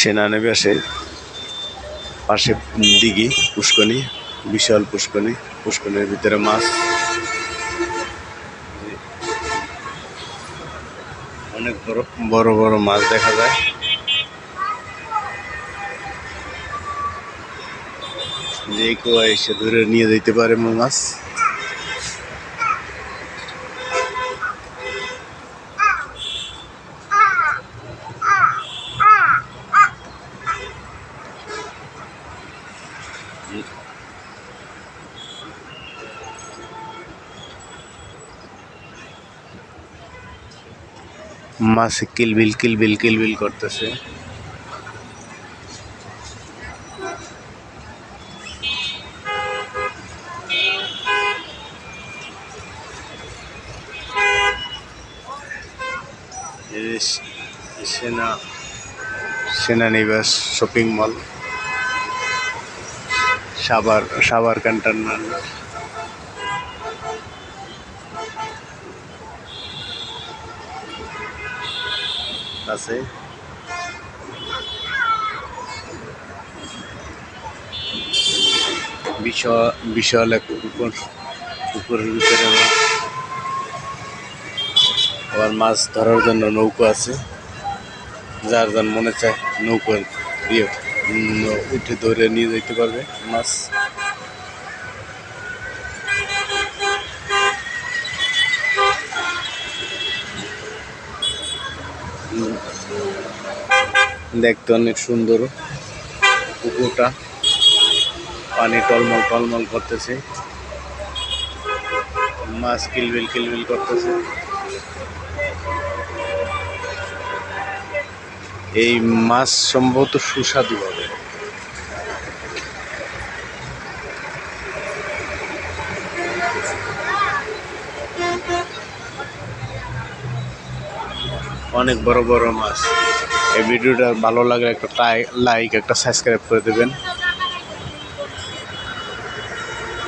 সেনানিবাসে পাশে দিঘি পুষ্কনি বিশাল পুষ্কনি পুষ্কনির ভিতরে মাছ। অনেক বড় বড় বড় মাছ দেখা যায়। যে কেউ এসে ধরে নিয়ে যেতে পারে মাছ। মাছ কিলবিল কিলবিল কিলবিল করতেছে। এই সে- সেনা সেনানিবাস শপিং মল। সাবার সাবার ক্যান্টনমেন্ট আছে। বিশাল বিশাল এক পুকুর পুকুরের ভিতরে আবার- মাছ ধরার জন্য নৌকো আছে। যার যার মনে চায় নৌকো দিয়ে উঠে ধরে নিয়ে যেতে পারবে মাছ। দেখতে অনেক সুন্দর পুকুরটা। পানি টলমল টলমল করতেছে। মাছ কিলবিল কিলবিল করতেছে। এই মাছ সম্ভবত সুস্বাদু হবে। অনেক বড় বড় মাছ। এই ভিডিওটা ভালো লাগলে একটা লাইক একটা সাবস্ক্রাইব করে দেবেন।